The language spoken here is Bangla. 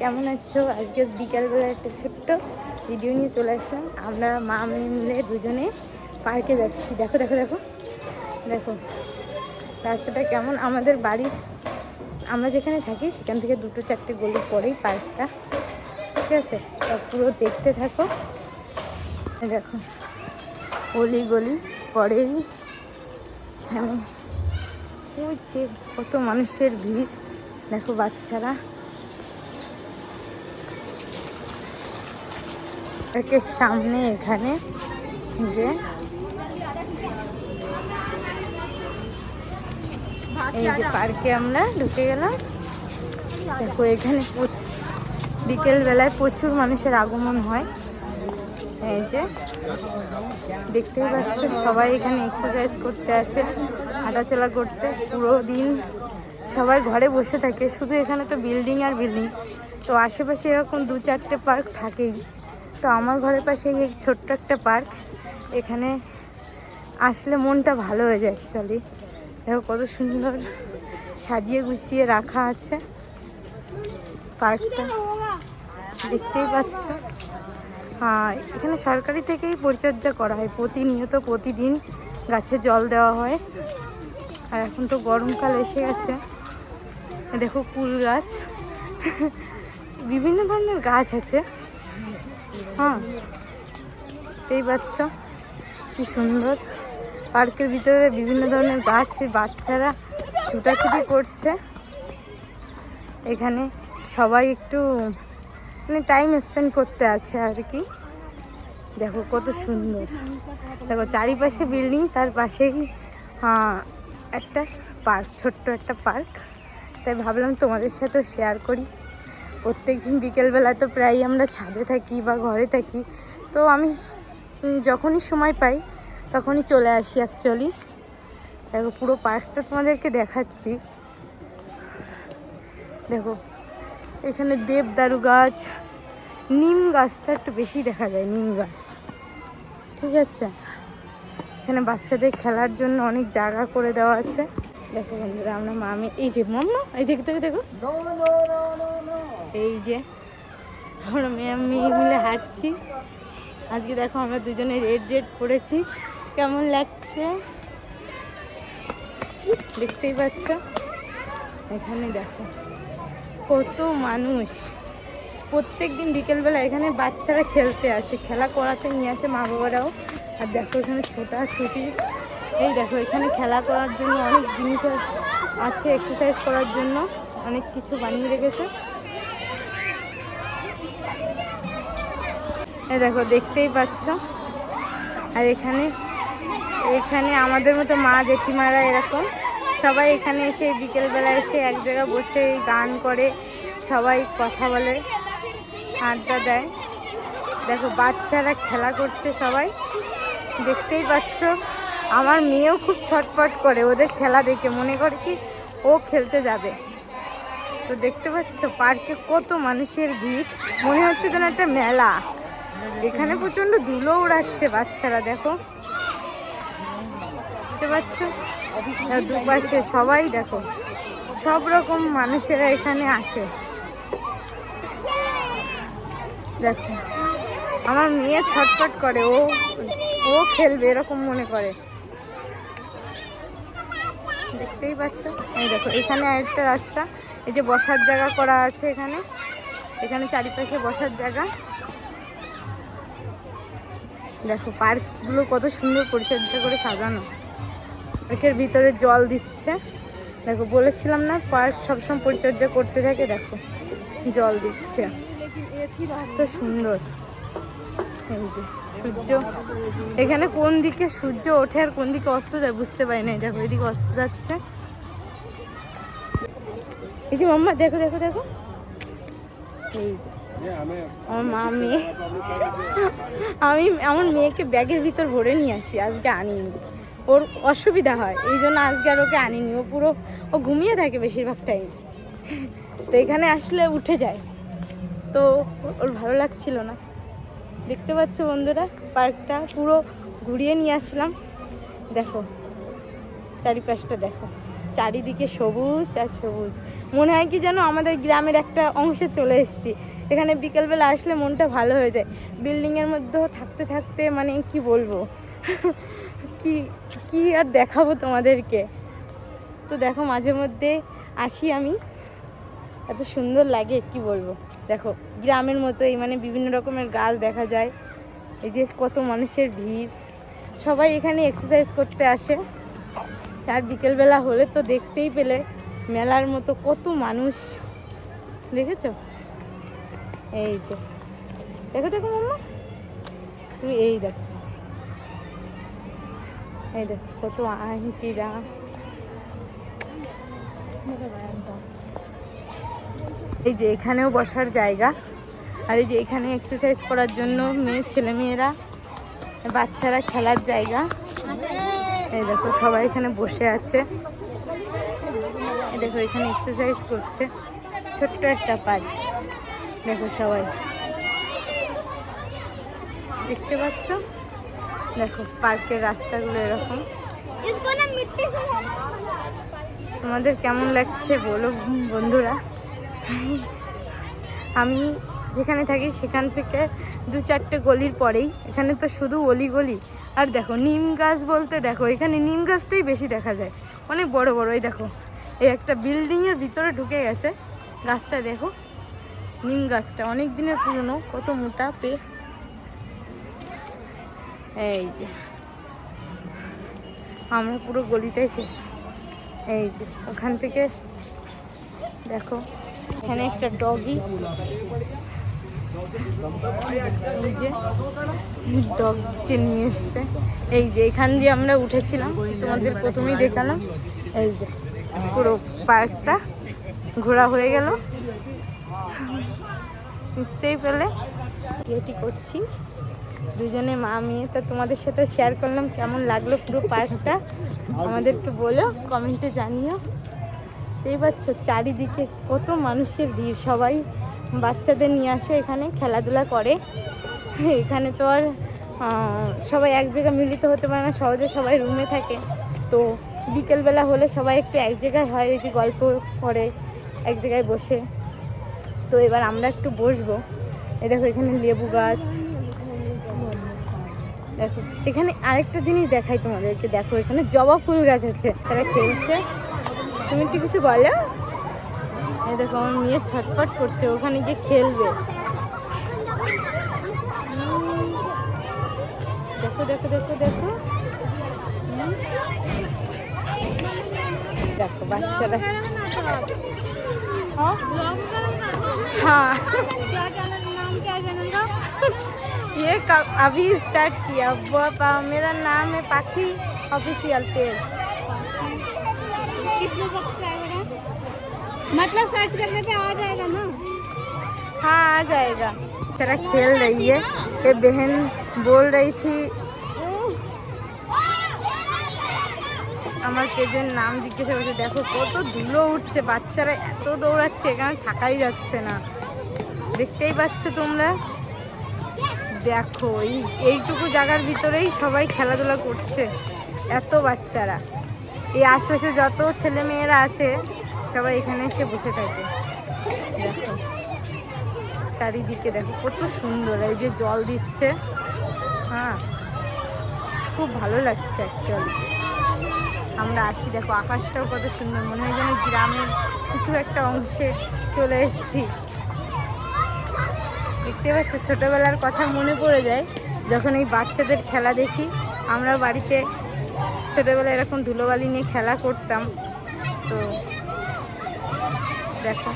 কেমন আছো? আজকে বিকালবেলা একটা ছোট্ট ভিডিও নিয়ে চলে আসলাম। আমরা মা মিলে দুজনে পার্কে যাচ্ছি। দেখো দেখো দেখো। দেখো, রাস্তাটা কেমন? আমাদের বাড়ি, আমরা যেখানে থাকি, সেখান থেকে দুটো চারটে গলি পরেই পার্কটা ঠিক আছে? পুরো দেখতে থাকো। দেখো, গলি গলি পরেই ওই যে কত মানুষের ভিড়। দেখো, বাচ্চারা। পার্কের সামনে এখানে যে এই যে পার্কে আমরা ঢুকে গেলাম। দেখো, এখানে প্র- বিকেল বেলায় প্রচুর মানুষের আগমন হয়। এই যে দেখতেই পাচ্ছ, সবাই এখানে এক্সারসাইজ করতে আসে, হাঁটাচলা করতে, পুরো দিন সবাই ঘরে বসে থাকে। শুধু এখানে তো বিল্ডিং আর বিল্ডিং তো আশেপাশে এরকম দু চারটে পার্ক থাকেই। তো আমার ঘরের পাশে এই ছোট্ট একটা পার্ক। এখানে আসলে মনটা ভালো হয়ে যায় অ্যাকচুয়ালি দেখো কত সুন্দর সাজিয়ে গুছিয়ে রাখা আছে পার্কটা। দেখতেই পাচ্ছ। আর এখানে সরকারি থেকেই পরিচর্যা করা হয়। প্রতিনিয়ত প্রতিদিন গাছে জল দেওয়া হয়। আর এখন তো গরমকাল এসে গেছে। দেখো কুল গাছ। বিভিন্ন ধরনের গাছ আছে। হ্যাঁ এই পাচ্ছ। কি সুন্দর। পার্কের ভিতরে বিভিন্ন ধরনের গাছ বাচ্চারা ছুটাছুটি করছে। এখানে সবাই একটু মানে টাইম স্পেন্ড করতে আছে আর কি। দেখো কত সুন্দর। দেখো চারিপাশে বিল্ডিং তার পাশেই একটা পার্ক, ছোট্ট একটা পার্ক। তাই ভাবলাম তোমাদের সাথেও শেয়ার করি। প্রত্যেক দিন বিকেলবেলা তো প্রায়ই আমরা ছাদে থাকি বা ঘরে থাকি। তো আমি যখনই সময় পাই, তখনই চলে আসি অ্যাকচুয়ালি দেখো, পুরো পার্কটা তোমাদেরকে দেখাচ্ছি। দেখো, এখানে দেবদারু গাছ, নিম গাছটা একটু বেশি দেখা যায়, নিম গাছ। ঠিক আছে? এখানে বাচ্চাদের খেলার জন্য অনেক জায়গা করে দেওয়া আছে। দেখো বন্ধুরা, আমরা মামি এই যে, মাম্মা, এই দেখে দেখো দেখো। এই যে, আমরা মেয়ে মেয়ে মিলে হাঁটছি। আজকে দেখো আমরা দুজনে রেড রেড পরেছি কেমন লাগছে? দেখতেই পাচ্ছ? এখানে দেখো, কত মানুষ। প্রত্যেক দিন বিকেলবেলা এখানে বাচ্চারা খেলতে আসে, খেলা করাতে নিয়ে আসে মা বাবারাও আর দেখো এখানে ছোটা ছুটি এই দেখো, এখানে খেলা করার জন্য অনেক জিনিস আছে এক্সারসাইজ করার জন্য অনেক কিছু বানিয়ে রেখেছে। এই দেখো, দেখতেই পাচ্ছ? আর এখানে এখানে আমাদের মতো মা জেঠিমারা এরকম। সবাই এখানে এসে বিকেলবেলা এসে এক জায়গায় বসে গান করে, সবাই কথা বলে, আড্ডা দেয়। দেখো, বাচ্চারা খেলা করছে সবাই। দেখতেই পাচ্ছ, আমার মেয়েও খুব ছটপট করে, ওদের খেলা দেখে। মনে করে কি ও খেলতে যাবে। তো দেখতে পাচ্ছ, পার্কে কত মানুষের ভিড়। মনে হচ্ছে যেন একটা মেলা। এখানে প্রচণ্ড ধুলো উড়াচ্ছে বাচ্চারা, দেখো। দেখতে পাচ্ছ? দুপাশে সবাই, দেখো, সব রকম মানুষেরা এখানে আসে। দেখো, আমার মেয়ে ছটফট করে, ও ও খেলবে এরকম মনে করে। দেখতেই পাচ্ছ? এই দেখো, এখানে আরেকটা রাস্তা, এই যে বসার জায়গা করা আছে এখানে। এখানে চারিপাশে বসার জায়গা। দেখো, পার্কগুলো কত সুন্দর পরিচর্যা করে সাজানো। পার্কের ভিতরে জল দিচ্ছে। দেখো, বলেছিলাম না, পার্ক সবসময় পরিচর্যা করতে থাকে, দেখো, জল দিচ্ছে। তো সুন্দর। এই যে, সূর্য। এখানে কোন দিকে সূর্য ওঠে আর কোন দিকে অস্ত যায় বুঝতে পারি না দেখো, এদিকে অস্ত যাচ্ছে। এই যে, মাম্মা, দেখো দেখো দেখো। এই যে, আমার মা মেয়ে আমি আমার মেয়েকে ব্যাগের ভিতর ভরে নিয়ে আসি, আজকে আনিনি। ওর অসুবিধা হয়, এই জন্য আজকে আর ওকে আনিনি। ও পুরো, ও ঘুমিয়ে থাকে বেশিরভাগ টাইম তো এখানে আসলে উঠে যায়। তো ওর ভালো লাগছিল না। দেখতে পাচ্ছ বন্ধুরা, পার্কটা পুরো ঘুরিয়ে নিয়ে আসলাম। দেখো, চারিপাশটা দেখো। চারিদিকে সবুজ আর সবুজ। মনে হয় কি যেন আমাদের গ্রামের একটা অংশে চলে এসেছি। এখানে বিকেলবেলা আসলে মনটা ভালো হয়ে যায়। বিল্ডিংয়ের মধ্যেও থাকতে থাকতে মানে কি বলব? কি কি আর দেখাবো তোমাদেরকে? তো দেখো মাঝে মধ্যে আসি আমি। এত সুন্দর লাগে, কি বলব? দেখো, গ্রামের মতোই মানে বিভিন্ন রকমের গাছ দেখা যায়। এই যে কত মানুষের ভিড়। সবাই এখানে এক্সারসাইজ করতে আসে। আর বিকেলবেলা হলে তো দেখতেই পেলে মেলার মতো কত মানুষ। দেখেছ? এই যে। দেখো দেখো মাম্মা তুমি এই দেখো। এই দেখো, কত আন্টিরা। এই যে এখানেও বসার জায়গা। আর এই যে এখানে এক্সারসাইজ করার জন্য মেয়ে ছেলে মেয়েরা বাচ্চারা খেলার জায়গা। এই দেখো, সবাই এখানে বসে আছে। দেখো, এখানে এক্সারসাইজ করছে। ছোট্ট একটা পার্ক। দেখো সবাই। দেখতে পাচ্ছ? দেখো, পার্কের রাস্তাগুলো এরকম। তোমাদের কেমন লাগছে বলো বন্ধুরা? আমি যেখানে থাকি সেখান থেকে দু চারটে গলির পরেই। এখানে তো শুধু অলি গলি। আর দেখো, নিম গাছ বলতে দেখো, এখানে নিম গাছটাই বেশি দেখা যায়। অনেক বড় বড়, এই দেখো। এই একটা বিল্ডিংয়ের ভিতরে ঢুকে গেছে। গাছটা দেখো, নিম গাছটা। অনেক দিনের পুরনো, কত মোটা পে। এই যে, আমরা পুরো গলিটাই শেষ। এই যে, ওখান থেকে দেখো, এখানে একটা ডগি এই যে ডগ যে নিয়ে এসছে। এই যে, এখান দিয়ে আমরা উঠেছিলাম, তোমাদের প্রথমেই দেখালাম। এই যে, পুরো পার্কটা ঘোরা হয়ে গেল। দেখতেই পেলে। এটি করছি। দুজনে মা, মেয়ে, তা তোমাদের সাথে শেয়ার করলাম কেমন লাগল পুরো পার্কটা। আমাদেরকে বলো কমেন্টে জানিও। এই পাচ্ছ, চারিদিকে কত মানুষের ভিড়। সবাই বাচ্চাদের নিয়ে আসে এখানে, খেলাধুলা করে। এখানে তো আর সবাই এক জায়গায় মিলিত হতে পারে না, সহজে সবাই রুমে থাকে। তো বিকেলবেলা হলে সবাই একটু এক জায়গায় হয়, এই যে গল্প করে, এক জায়গায় বসে। তো এবার আমরা একটু বসবো। এই দেখো এখানে লেবু গাছ। দেখো, এখানে আরেকটা জিনিস দেখাই তোমাদেরকে। দেখো এখানে জবা ফুল গাছ আছে তারা খেলছে। তুমি একটু কিছু বলো এই দেখো আমার মেয়ে ছটপট করছে ওখানে গিয়ে খেলবে উম, দেখো দেখো দেখো দেখো উম, দেখো বাচ্চারা हाँ हाँ क्या चैनल नाम क्या चैनल का ये कब अभी स्टार्ट किया वो पा- मेरा नाम है पाखी ऑफिशियल पेज कितने सब्सक्राइबर है मतलब सर्च करने पे आ जाएगा ना हाँ आ जाएगा चला खेल रही है ये बहन बोल रही थी আমার পেজের নাম জিজ্ঞাসা করছে দেখো কত ধুলো উঠছে বাচ্চারা এত দৌড়াচ্ছে এখানে থাকাই যাচ্ছে না দেখতেই পাচ্ছ তোমরা দেখো এই এইটুকু জায়গার ভিতরেই সবাই খেলাধুলা করছে এত বাচ্চারা এই আশপাশে যত ছেলে মেয়েরা আছে, সবাই এখানে এসে বসে থাকে। দেখো, চারিদিকে দেখো, কত সুন্দর, এই যে জল দিচ্ছে। হ্যাঁ খুব ভালো লাগছে অ্যাকচুয়ালি আমরা আসি, দেখো, আকাশটাও কত সুন্দর, মনে হয় যেন গ্রামের কিছু একটা অংশে চলে এসেছি। দেখতে পাচ্ছ, ছোটোবেলার কথা মনে পড়ে যায়, যখন এই বাচ্চাদের খেলা দেখি আমরা বাড়িতে ছোটোবেলায় এরকম ধুলোবালি নিয়ে খেলা করতাম তো দেখো।